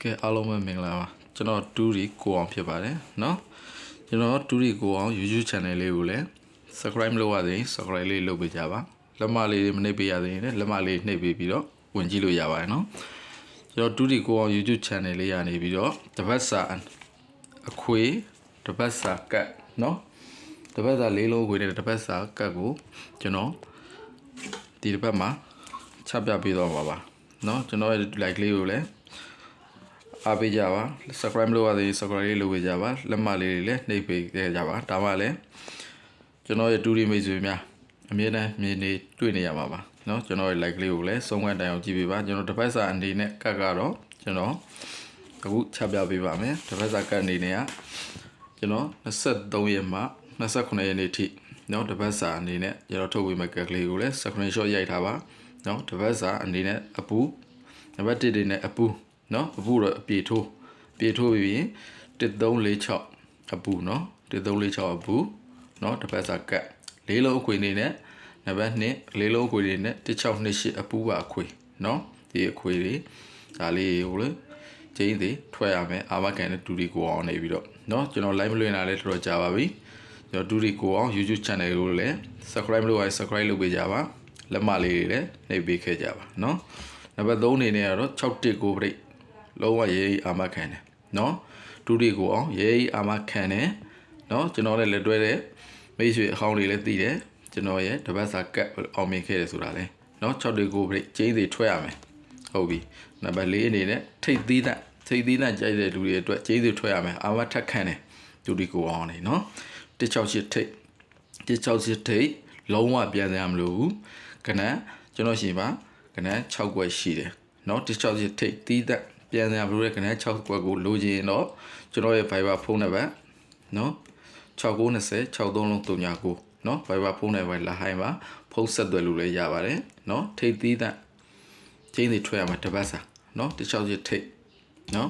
ကဲအားလုံးပဲမင်္ဂလာပါကျွန်တော်တူရီကိုအောင်ဖြစ်ပါတယ်เนาะကျွန်တော်တူရီကိုအောင် YouTube channel လေးကိုလည်း subscribe လုပ်ရသေးရင် subscribe လေးလုပ်ပေးကြပါလက်မလေးတွေမနှိပ်ပေးရသေးရင်လည်းလက်မလေးနှိပ်ပေးပြီးတော့ဝင်ကြည့်လို့ရပါတယ်เนาะကျွန်တော်တူရီကိုအောင် YouTube channel လေးရနေပြီးတော့တပတ်စာအခွေတပတ်စာကတ်เนาะတပတ်စာလေးလုံးခွေနဲ့တပတ်စာကတ်ကိုကျွန်တော်ဒီတစ်ပတ်မှာချပြပေးတော့ပါပါเนาะကျွန်တော်ရဲ့ like လေးကိုလည်း အားပေးကြပါ subscribe လုပ်ရသေး subscribe လေးလုပ်ပေးကြပါလက်မလေးတွေလည်းနှိပ်ပေးကြပါဒါမှလည်းကျွန်တော်ရဲ့တူရီမိတ်ဆွေများအမြဲတမ်းမြင်နေတွေ့နေရမှာပါเนาะကျွန်တော်ရဲ့ like လေးကိုလည်းဆုံးခံတိုင်အောင်ကြည့်ပေးပါကျွန်တော်တစ်ပတ်စာအနေနဲ့ကတ်ကတော့ကျွန်တော်အခုချက်ပြပေးပါမယ်တစ်ပတ်စာကတ်အနေနဲ့ကကျွန်တော်23ရက်မှ29ရက်နေ့ထိเนาะတစ်ပတ်စာအနေနဲ့ကျွန်တော်ထုတ်ဝေမဲ့ကတ်ကလေးကိုလည်း screenshot ရိုက်ထားပါเนาะတစ်ပတ်စာအနေနဲ့အပူနံပါတ်1တွေနဲ့အပူ နော်အပူတော့အပြေထိုးပြေထိုးပြီးရင်1346အပူနော်1346အပူနော်တစ်ဖက်စာကတ်လေးလုံးအခွေနေနဲ့နံပါတ်1လေးလုံးအခွေနေနဲ့1628အပူပါအခွေနော်ဒီအခွေတွေဒါလေးဟိုလေကျင်းသေးထွက်ရမယ်အာမကန်နဲ့ဒူရီကိုအောင်နေပြီးတော့နော်ကျွန်တော် live မလွှင့်လာလဲတော်တော်ကြာပါပြီကျွန်တော်ဒူရီကိုအောင် YouTube channel လို့လည်း subscribe လုပ်ရ subscribe လုပ်ပေးကြပါလက်မလေးတွေလည်းနှိပ်ပေးခဲ့ကြပါနော်နံပါတ်3အနေနဲ့ကတော့61ကိုပြိတ် လုံးဝရေးအာမခံတယ်နော်ဒုတိယကိုအောင်ရေးအာမခံတယ်နော်ကျွန်တော်လည်းလက်တွဲတဲ့မိတ်ဆွေအဟောင်းတွေလည်းသိတယ်ကျွန်တော်ရဲ့တပတ်စာကတ်အောင်မြင်ခဲ့တယ်ဆိုတာလဲနော်6တွေကိုပြိကျင်းစီထွက်ရမယ်ဟုတ်ပြီနံပါတ်4အနေနဲ့ထိတ်သီးတဲ့ထိတ်သီးတဲ့ကြိုက်တဲ့လူတွေအတွက်ကျင်းစီထွက်ရမယ်အာမထက်ခံတယ်ဒုတိယကိုအောင်နေနော်168ထိတ်168ထိတ်လုံးဝပြန်စရာမလိုဘူးကနန်းကျွန်တော်ရှင်ပါကနန်း6ွက်ရှိတယ်နော်168ထိတ်သီးတဲ့ ပြန်စရာမလိုတဲ့ခဏ6ကွက်ကိုလိုချင်တော့ကျွန်တော်ရဲ့ Viber ဖုန်းနံပါတ်เนาะ6920 63လုံး39เนาะ Viber ဖုန်းနံပါတ်လာဟိုင်းပါဖုန်းဆက်သွယ်လို့လည်းရပါတယ်เนาะထိတ်သီးတဲ့ချင်းတွေထွက်ရမှာတပတ်စာเนาะ168ထိတ်เนาะ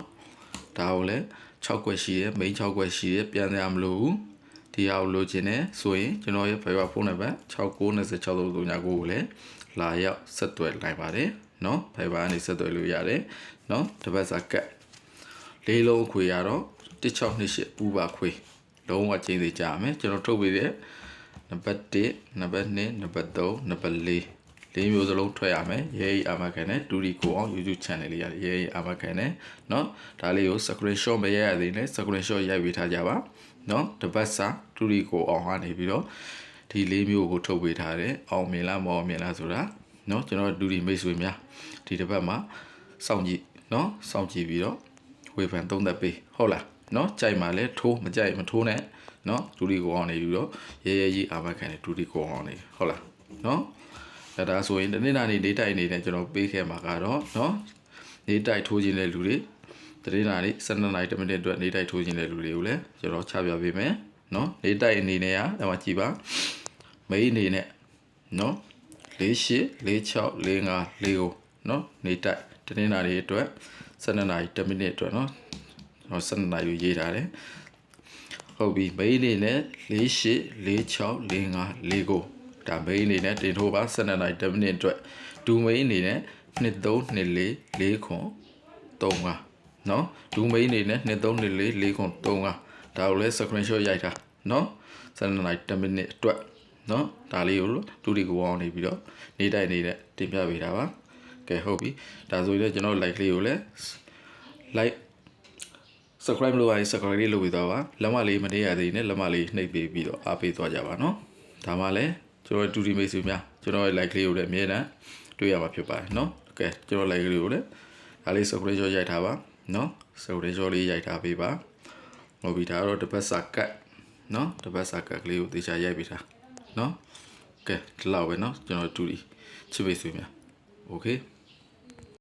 ဒါကိုလည်း6ကွက်ရှိတယ်မိန်း6ကွက်ရှိတယ်ပြန်စရာမလိုဘူးဒီဟာကိုလိုချင်တယ်ဆိုရင်ကျွန်တော်ရဲ့ Viber ဖုန်းနံပါတ်69206339ကိုလည်းလာရောက်ဆက်သွယ်နိုင်ပါတယ် เนาะ Viber ကနေဆက်သွယ်လို့ရတယ်เนาะတပတ်စာကတ်လေးလုံးခွေရတော့1628ပူပါခွေလုံးဝချင်းသေးကြရမယ်ကျွန်တော်ထုတ်ပေးတဲ့နံပါတ်1နံပါတ်2နံပါတ်3နံပါတ်4လေးမျိုးစလုံးထွက်ရမယ်ရဲဤအာမခံနဲ့ဒူရီကိုအောင် YouTube channel လေးရတယ်ရဲဤအာမခံနဲ့เนาะဒါလေးကို screenshot မရရသေးနဲ့ screenshot ရိုက်ပေးထားကြပါเนาะတပတ်စာဒူရီကိုအောင်ကနေပြီးတော့ဒီလေးမျိုးကိုထုတ်ပေးထားတယ်အောင်မြင်လားမအောင်မြင်လားဆိုတာ เนาะကျွန်တော်ဒူရီမိတ်ဆွေများဒီတစ်ပတ်မှာစောင့်ကြည့်เนาะစောင့်ကြည့်ပြီးတော့ဝေဖန်သုံးသပ်ပေးဟုတ်လားเนาะကြိုက်မှလည်းထိုးမကြိုက်မထိုးနဲ့เนาะဒူရီကိုအောင်နေပြီးတော့ရဲရဲကြီးအာမခံနဲ့ဒူရီကိုအောင်နေဟုတ်လားเนาะအဲဒါဆိုရင်တနေ့နာနေနေတိုက်နေတဲ့ကျွန်တော်ပေးခဲ့မှာကတော့เนาะနေတိုက်ထိုးခြင်းတဲ့လူတွေတနေ့နာနေ12နာရီ10မိနစ်အတွက်နေတိုက်ထိုးခြင်းတဲ့လူတွေကိုလည်းကျွန်တော်ချပြပေးမယ်เนาะနေတိုက်အနေနဲ့ကဒါမှကြည်ပါမိန်းအနေနဲ့เนาะ 48 46 45 4ကိုเนาะနေတိုက်တနေ့နာနေအတွက်12နာရီ10မိနစ်အတွက်เนาะကျွန်တော်12နာရီရေးထားတယ်ဟုတ်ပြီမိန်းအနေနဲ့48 46 45 4ကိုဒါမိန်းအနေနဲ့တင်ထိုးပါ12နာရီ10မိနစ်အတွက်ဒူမိန်းအနေနဲ့2324 4ခွန်35เนาะဒူမိန်းအနေနဲ့2324 4ခွန်35ဒါကိုလည်း screenshot ရိုက်ထားเนาะ12နာရီ10မိနစ်အတွက် နော်ဒါလေးကိုတူဒီကိုအောင်နေပြီးတော့နေတိုက်နေတဲ့တင်ပြပေးတာပါကဲဟုတ်ပြီဒါဆိုရင်ကျွန်တော် like လေးကိုလည်း like subscribe လုပ်ရရင် subscribe လေးလုပ်ပေးသွားပါလက်မလေးမနေရသေးနဲ့လက်မလေးနှိပ်ပေးပြီးတော့အားပေးသွားကြပါနော်ဒါမှလည်းကျွန်တော်တူဒီမိတ်ဆွေများကျွန်တော်ရဲ့ like လေးကိုလည်းအမြဲတမ်းတွေ့ရမှာဖြစ်ပါတယ်နော်ကဲကျွန်တော် like လေးကိုလည်းဒါလေး subscribe ရိုက်ထားပါနော် subscribe လေးရိုက်ထားပေးပါဟုတ်ပြီဒါကတော့တပတ်စာကတ်နော်တပတ်စာကတ်ကလေးကိုတေချာရိုက်ပေးထား เนาะကဲဒီလောက်ပဲเนาะကျွန်တော်တူတီချစ်မိတ်ဆွေများ okay